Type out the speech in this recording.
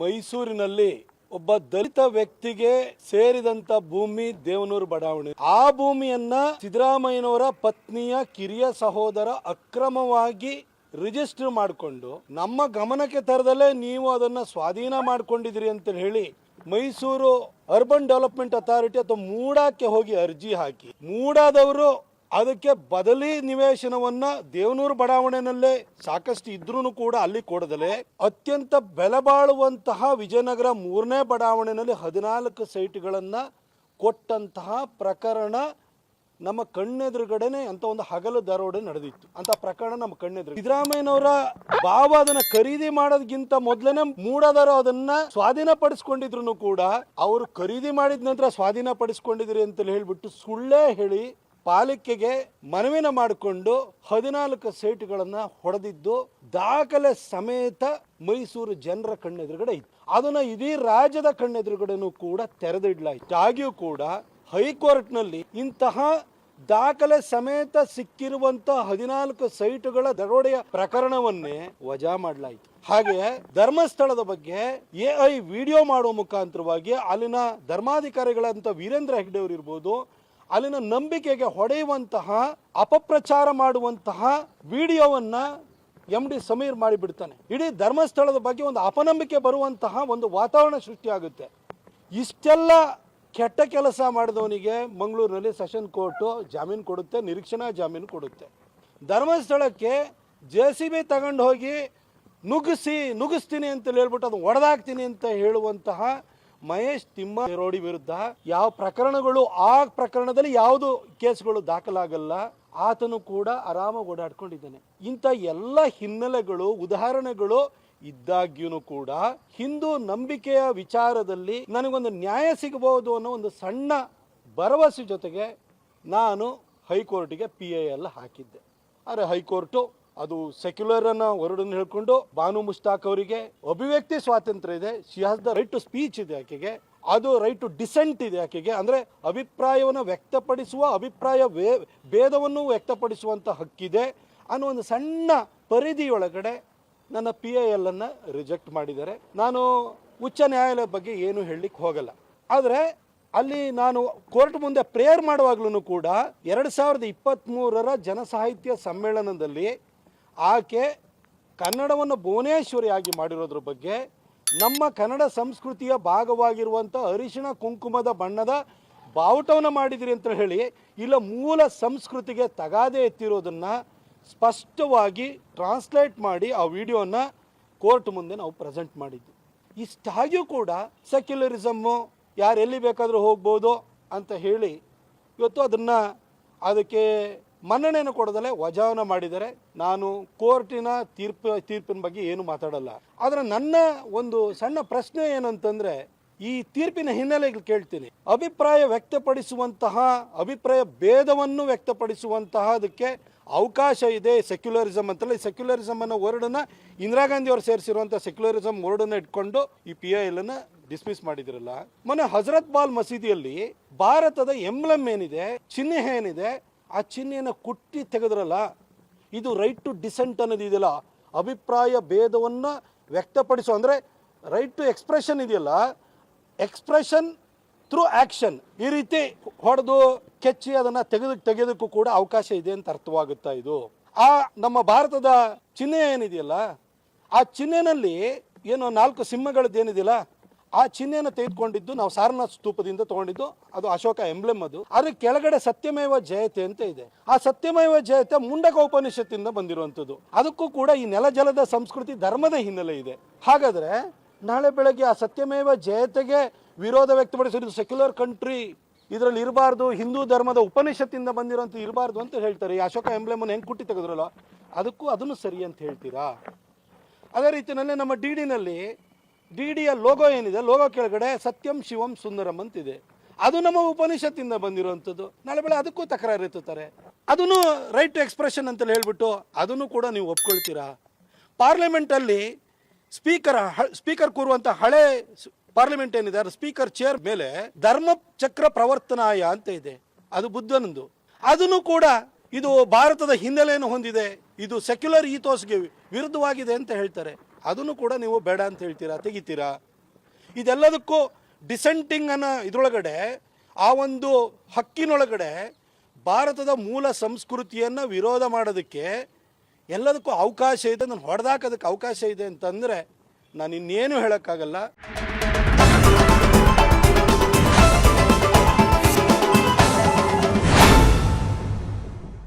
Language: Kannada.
ಮೈಸೂರಿನಲ್ಲಿ ಒಬ್ಬ ದಲಿತ ವ್ಯಕ್ತಿಗೆ ಸೇರಿದಂತ ಭೂಮಿ ದೇವನೂರು ಬಡಾವಣೆ. ಆ ಭೂಮಿಯನ್ನ ಸಿದ್ದರಾಮಯ್ಯನವರ ಪತ್ನಿಯ ಕಿರಿಯ ಸಹೋದರ ಅಕ್ರಮವಾಗಿ ರಿಜಿಸ್ಟರ್ ಮಾಡಿಕೊಂಡು ನಮ್ಮ ಗಮನಕ್ಕೆ ತರದಲ್ಲೇ ನೀವು ಅದನ್ನ ಸ್ವಾಧೀನ ಮಾಡ್ಕೊಂಡಿದ್ದೀರಿ ಅಂತ ಹೇಳಿ ಮೈಸೂರು ಅರ್ಬನ್ ಡೆವಲಪ್ಮೆಂಟ್ ಅಥಾರಿಟಿ ಅಥವಾ ಮೂಡಾಕ್ಕೆ ಹೋಗಿ ಅರ್ಜಿ ಹಾಕಿ. ಮೂಡಾದವರು ಅದಕ್ಕೆ ಬದಲಿ ನಿವೇಶನವನ್ನ ದೇವನೂರು ಬಡಾವಣೆಯಲ್ಲೇ ಸಾಕಷ್ಟು ಇದ್ರೂ ಕೂಡ ಅಲ್ಲಿ ಕೊಡದಲೆ. ಅತ್ಯಂತ ಬೆಲೆಬಾಳುವಂತಹ ವಿಜಯನಗರ ಮೂರನೇ ಬಡಾವಣೆಯಲ್ಲಿ ಹದಿನಾಲ್ಕು ಸೈಟ್ಗಳನ್ನ ಕೊಟ್ಟಂತಹ ಪ್ರಕರಣ ನಮ್ಮ ಕಣ್ಣೆದುರುಗಡೆನೆ ಅಂತ ಒಂದು ಹಗಲು ದರೋಡೆ ನಡೆದಿತ್ತು. ಅಂತ ಪ್ರಕರಣ ನಮ್ಮ ಕಣ್ಣೆದುರು ಸಿದ್ದರಾಮಯ್ಯನವರ ಭಾವ ಅದನ್ನ ಖರೀದಿ ಮಾಡೋದಕ್ಕಿಂತ ಮೊದಲನೇ ಮೂಡದವರು ಅದನ್ನ ಸ್ವಾಧೀನ ಪಡಿಸ್ಕೊಂಡಿದ್ರು ಕೂಡ, ಅವರು ಖರೀದಿ ಮಾಡಿದ ನಂತರ ಸ್ವಾಧೀನ ಪಡಿಸ್ಕೊಂಡಿದ್ರಿ ಅಂತ ಹೇಳ್ಬಿಟ್ಟು ಸುಳ್ಳೇ ಹೇಳಿ ಪಾಲಿಕೆಗೆ ಮನವಿನ ಮಾಡಿಕೊಂಡು ಹದಿನಾಲ್ಕು ಸೈಟ್ಗಳನ್ನ ಹೊಡೆದಿದ್ದು ದಾಖಲೆ ಸಮೇತ ಮೈಸೂರು ಜನರ ಕಣ್ಣೆದುರುಗಡೆ ಇತ್ತು. ಅದನ್ನ ಇಡೀ ರಾಜ್ಯದ ಕಣ್ಣೆದುರುಗಡೆನೂ ಕೂಡ ತೆರೆದಿಡ್ಲಾಯ್ತು. ಆಗಿಯೂ ಕೂಡ ಹೈಕೋರ್ಟ್ನಲ್ಲಿ ಇಂತಹ ದಾಖಲೆ ಸಮೇತ ಸಿಕ್ಕಿರುವಂತ ಹದಿನಾಲ್ಕು ಸೈಟುಗಳ ದರೋಡೆಯ ಪ್ರಕರಣವನ್ನೇ ವಜಾ ಮಾಡಲಾಯಿತು. ಹಾಗೆ ಧರ್ಮಸ್ಥಳದ ಬಗ್ಗೆ ಎ ಐ ವಿಡಿಯೋ ಮಾಡುವ ಮುಖಾಂತರವಾಗಿ ಅಲ್ಲಿನ ಧರ್ಮಾಧಿಕಾರಿಗಳಂತ ವೀರೇಂದ್ರ ಹೆಗ್ಡೆ ಅವರು ಇರ್ಬೋದು ಅಲ್ಲಿನ ನಂಬಿಕೆಗೆ ಹೊಡೆಯುವಂತಹ, ಅಪಪ್ರಚಾರ ಮಾಡುವಂತಹ ವಿಡಿಯೋವನ್ನ ಎಂ ಡಿ ಸಮೀರ್ ಮಾಡಿಬಿಡ್ತಾನೆ. ಇಡೀ ಧರ್ಮಸ್ಥಳದ ಬಗ್ಗೆ ಒಂದು ಅಪನಂಬಿಕೆ ಬರುವಂತಹ ಒಂದು ವಾತಾವರಣ ಸೃಷ್ಟಿಯಾಗುತ್ತೆ. ಇಷ್ಟೆಲ್ಲ ಕೆಟ್ಟ ಕೆಲಸ ಮಾಡಿದವನಿಗೆ ಮಂಗಳೂರಿನಲ್ಲಿ ಸೆಷನ್ ಕೋರ್ಟು ಜಾಮೀನು ಕೊಡುತ್ತೆ, ನಿರೀಕ್ಷಣಾ ಜಾಮೀನು ಕೊಡುತ್ತೆ. ಧರ್ಮಸ್ಥಳಕ್ಕೆ ಜೆ ಸಿ ಬಿ ತಗೊಂಡು ಹೋಗಿ ನುಗ್ಗಿಸಿ, ನುಗ್ಗಿಸ್ತೀನಿ ಅಂತ ಹೇಳ್ಬಿಟ್ಟು ಅದು ಒಡೆದಾಕ್ತೀನಿ ಅಂತ ಹೇಳುವಂತಹ ಮಹೇಶ್ ತಿಮ್ಮ ರೋಡಿ ವಿರುದ್ಧ ಯಾವ ಪ್ರಕರಣಗಳು, ಆ ಪ್ರಕರಣದಲ್ಲಿ ಯಾವುದು ಕೇಸ್ಗಳು ದಾಖಲಾಗಲ್ಲ, ಆತನು ಕೂಡ ಆರಾಮಾಗಿ ಓಡಾಡ್ಕೊಂಡಿದ್ದಾನೆ. ಇಂಥ ಎಲ್ಲ ಹಿನ್ನೆಲೆಗಳು, ಉದಾಹರಣೆಗಳು ಇದ್ದಾಗ್ಯೂ ಕೂಡ ಹಿಂದೂ ನಂಬಿಕೆಯ ವಿಚಾರದಲ್ಲಿ ನನಗೊಂದು ನ್ಯಾಯ ಸಿಗಬಹುದು ಅನ್ನೋ ಒಂದು ಸಣ್ಣ ಭರವಸೆ ಜೊತೆಗೆ ನಾನು ಹೈಕೋರ್ಟ್ಗೆ ಪಿ ಐ ಎಲ್ಲ ಹಾಕಿದ್ದೆ. ಆದರೆ ಹೈಕೋರ್ಟು ಅದು ಸೆಕ್ಯುಲರ್ ಅನ್ನ ಹೊರಡನ್ನು ಹೇಳ್ಕೊಂಡು ಬಾನು ಮುಷ್ತಾಕ್ ಅವರಿಗೆ ಅಭಿವ್ಯಕ್ತಿ ಸ್ವಾತಂತ್ರ್ಯ ಇದೆ. She the right to speech ಇದೆ ಆಕೆಗೆ. ಅದು ರೈಟ್ ಟು ಡಿಸೆಂಟ್ ಇದೆ ಆಕೆಗೆ. ಅಂದ್ರೆ ಅಭಿಪ್ರಾಯವನ್ನು ವ್ಯಕ್ತಪಡಿಸುವ, ಅಭಿಪ್ರಾಯ ಭೇದವನ್ನು ವ್ಯಕ್ತಪಡಿಸುವಂತ ಹಕ್ಕಿದೆ ಅನ್ನೋ ಒಂದು ಸಣ್ಣ ಪರಿಧಿಯೊಳಗಡೆ ನನ್ನ ಪಿ ಐ ಎಲ್ ಅನ್ನ ರಿಜೆಕ್ಟ್ ಮಾಡಿದ್ದಾರೆ. ನಾನು ಉಚ್ಚ ನ್ಯಾಯಾಲಯದ ಬಗ್ಗೆ ಏನು ಹೇಳಲಿಕ್ಕೆ ಹೋಗಲ್ಲ. ಆದರೆ ಅಲ್ಲಿ ನಾನು ಕೋರ್ಟ್ ಮುಂದೆ ಪ್ರೇಯರ್ ಮಾಡುವಾಗ್ಲೂ ಕೂಡ ಎರಡು ಸಾವಿರದ ಇಪ್ಪತ್ತ್ಮೂರರ ಜನಸಾಹಿತ್ಯ ಸಮ್ಮೇಳನದಲ್ಲಿ ಆಕೆ ಕನ್ನಡವನ್ನು ಭುವನೇಶ್ವರಿಯಾಗಿ ಮಾಡಿರೋದ್ರ ಬಗ್ಗೆ ನಮ್ಮ ಕನ್ನಡ ಸಂಸ್ಕೃತಿಯ ಭಾಗವಾಗಿರುವಂಥ ಅರಿಶಿಣ ಕುಂಕುಮದ ಬಣ್ಣದ ಬಾವುಟವನ್ನು ಮಾಡಿದಿರಿ ಅಂತ ಹೇಳಿ, ಇಲ್ಲ ಮೂಲ ಸಂಸ್ಕೃತಿಗೆ ತಗಾದೆ ಎತ್ತಿರೋದನ್ನು ಸ್ಪಷ್ಟವಾಗಿ ಟ್ರಾನ್ಸ್ಲೇಟ್ ಮಾಡಿ ಆ ವಿಡಿಯೋನ ಕೋರ್ಟ್ ಮುಂದೆ ನಾವು ಪ್ರೆಸೆಂಟ್ ಮಾಡಿದ್ವಿ ಇಷ್ಟಾಗಿಯೂ ಕೂಡ ಸೆಕ್ಯುಲರಿಸಮ್ಮು ಯಾರೆಲ್ಲಿ ಬೇಕಾದರೂ ಹೋಗ್ಬೋದು ಅಂತ ಹೇಳಿ ಇವತ್ತು ಅದನ್ನು ಅದಕ್ಕೆ ಮನ್ನಣೆಯನ್ನು ಕೊಡದಲ್ಲೇ ವಜಾವನ ಮಾಡಿದರೆ ನಾನು ಕೋರ್ಟಿನ ತೀರ್ಪು, ತೀರ್ಪಿನ ಬಗ್ಗೆ ಏನು ಮಾತಾಡಲ್ಲ. ಆದರೆ ನನ್ನ ಒಂದು ಸಣ್ಣ ಪ್ರಶ್ನೆ ಏನಂತಂದ್ರೆ, ಈ ತೀರ್ಪಿನ ಹಿನ್ನೆಲೆಗೆ ಕೇಳ್ತೀನಿ. ಅಭಿಪ್ರಾಯ ವ್ಯಕ್ತಪಡಿಸುವಂತಹ, ಅಭಿಪ್ರಾಯ ಭೇದವನ್ನು ವ್ಯಕ್ತಪಡಿಸುವಂತಹ ಅದಕ್ಕೆ ಅವಕಾಶ ಇದೆ ಸೆಕ್ಯುಲರಿಸಮ್ ಅಂತಲ್ಲ ಈ ಸೆಕ್ಯುಲರಿಸಮ್ ಅನ್ನೋ ವರ್ಡನ್ನ ಇಂದಿರಾ ಗಾಂಧಿ ಅವರು ಸೇರಿಸಿರುವಂಥ ಸೆಕ್ಯುಲರಿಸಮ್ ವರ್ಡನ್ನ ಇಟ್ಕೊಂಡು ಈ ಪಿ ಐ ಎಲ್ ಅನ್ನ ಡಿಸ್ಮಿಸ್ ಮಾಡಿದಿರಲ್ಲ. ಮೊನ್ನೆ ಹಜರತ್ ಬಾಲ್ ಮಸೀದಿಯಲ್ಲಿ ಭಾರತದ ಎಂಬ್ಲಮ್ ಏನಿದೆ, ಚಿಹ್ನೆ ಏನಿದೆ ಆ ಚಿಹ್ನೆಯನ್ನು ಕುಟ್ಟಿ ತೆಗೆದ್ರಲ್ಲ, ಇದು ರೈಟ್ ಟು ಡಿಸೆಂಟ್ ಅನ್ನೋದು ಇದೆಯಲ್ಲ, ಅಭಿಪ್ರಾಯ ಭೇದವನ್ನು ವ್ಯಕ್ತಪಡಿಸೋ. ಅಂದರೆ ರೈಟ್ ಟು ಎಕ್ಸ್ಪ್ರೆಷನ್ ಇದೆಯಲ್ಲ ಎಕ್ಸ್ಪ್ರೆಷನ್ ಥ್ರೂ ಆ್ಯಕ್ಷನ್ ಈ ರೀತಿ ಹೊಡೆದು ಕೆಚ್ಚಿ ಅದನ್ನು ತೆಗೆದು ತೆಗೆದಕ್ಕೂ ಕೂಡ ಅವಕಾಶ ಇದೆ ಅಂತ ಅರ್ಥವಾಗುತ್ತಾ ಇದು. ಆ ನಮ್ಮ ಭಾರತದ ಚಿಹ್ನೆ ಏನಿದೆಯಲ್ಲ, ಆ ಚಿಹ್ನೆನಲ್ಲಿ ಏನು ನಾಲ್ಕು ಸಿಂಹಗಳದ್ದು ಏನಿದೆಯಲ್ಲ ಆ ಚಿಹ್ನೆಯನ್ನು ತೆಗೆದುಕೊಂಡಿದ್ದು ನಾವು ಸಾರನಾಥ್ ಸ್ತೂಪದಿಂದ ತಗೊಂಡಿದ್ದು, ಅದು ಅಶೋಕ ಎಂಬ್ಲೆಮ್ ಅದು. ಅದ್ರ ಕೆಳಗಡೆ ಸತ್ಯಮೇವ ಜಯತೆ ಅಂತ ಇದೆ. ಆ ಸತ್ಯಮೇವ ಜಯತೆ ಮುಂಡಕ ಉಪನಿಷತ್ತಿಂದ ಬಂದಿರುವಂಥದ್ದು. ಅದಕ್ಕೂ ಕೂಡ ಈ ನೆಲ ಜಲದ ಸಂಸ್ಕೃತಿ ಧರ್ಮದ ಹಿನ್ನೆಲೆ ಇದೆ. ಹಾಗಾದ್ರೆ ನಾಳೆ ಬೆಳಗ್ಗೆ ಆ ಸತ್ಯಮೇವ ಜಯತೆಗೆ ವಿರೋಧ ವ್ಯಕ್ತಪಡಿಸಿರೋದು ಸೆಕ್ಯುಲರ್ ಕಂಟ್ರಿ ಇದರಲ್ಲಿ ಇರಬಾರ್ದು, ಹಿಂದೂ ಧರ್ಮದ ಉಪನಿಷತ್ತಿಂದ ಬಂದಿರೋಂಥ ಇರಬಾರ್ದು ಅಂತ ಹೇಳ್ತಾರೆ. ಈ ಅಶೋಕ ಎಂಬ್ಲೆಮನ್ನು ಹೆಂಗೆ ಕುಟ್ಟಿ ತೆಗೆದ್ರಲ್ಲ, ಅದಕ್ಕೂ ಅದನ್ನು ಸರಿ ಅಂತ ಹೇಳ್ತೀರಾ? ಅದೇ ರೀತಿಯಲ್ಲೇ ನಮ್ಮ ಡಿ ಡಿನಲ್ಲಿ ಡಿ ಡಿಯ ಲೋಗೋ ಏನಿದೆ? ಲೋಗೋ ಕೆಳಗಡೆ ಸತ್ಯಂ ಶಿವಂ ಸುಂದರಂ ಅಂತಿದೆ. ಅದು ನಮ್ಮ ಉಪನಿಷತ್ತಿಂದ ಬಂದಿರುವಂಥದ್ದು. ನಾಳೆ ಬೆಳೆ ಅದಕ್ಕೂ ತಕರಾರು ಎತ್ತುತ್ತಾರೆ. ಅದನ್ನು ರೈಟ್ ಟು ಎಕ್ಸ್ಪ್ರೆಷನ್ ಅಂತ ಹೇಳ್ಬಿಟ್ಟು ಅದನ್ನು ಕೂಡ ನೀವು ಒಪ್ಕೊಳ್ತೀರಾ? ಪಾರ್ಲಿಮೆಂಟಲ್ಲಿ ಸ್ಪೀಕರ್ ಸ್ಪೀಕರ್ ಕೂರುವಂಥ ಹಳೆ ಪಾರ್ಲಿಮೆಂಟ್ ಏನಿದೆ? ಸ್ಪೀಕರ್ ಚೇರ್ ಮೇಲೆ ಧರ್ಮ ಚಕ್ರ ಪ್ರವರ್ತನಾಯ ಅಂತ ಇದೆ. ಅದು ಬುದ್ಧನಂದು ಅದನ್ನು ಕೂಡ ಇದು ಭಾರತದ ಹಿನ್ನೆಲೆಯನ್ನು ಹೊಂದಿದೆ. ಇದು ಸೆಕ್ಯುಲರ್ ಈಥೋಸ್ಗೆ ವಿರುದ್ಧವಾಗಿದೆ ಅಂತ ಹೇಳ್ತಾರೆ. ಅದನ್ನು ಕೂಡ ನೀವು ಬೇಡ ಅಂತ ಹೇಳ್ತೀರಾ, ತೆಗಿತೀರಾ? ಇದೆಲ್ಲದಕ್ಕೂ ಡಿಸೆಂಟಿಂಗ್ ಅನ್ನೋ ಇದರೊಳಗಡೆ ಆ ಒಂದು ಹಕ್ಕಿನೊಳಗಡೆ ಭಾರತದ ಮೂಲ ಸಂಸ್ಕೃತಿಯನ್ನು ವಿರೋಧ ಮಾಡೋದಕ್ಕೆ ಎಲ್ಲದಕ್ಕೂ ಅವಕಾಶ ಇದೆ ನಾನು ಹೊಡೆದಾಕೋದಕ್ಕೆ ಅವಕಾಶ ಇದೆ ಅಂತಂದರೆ ನಾನು ಇನ್ನೇನು ಹೇಳೋಕ್ಕಾಗಲ್ಲ.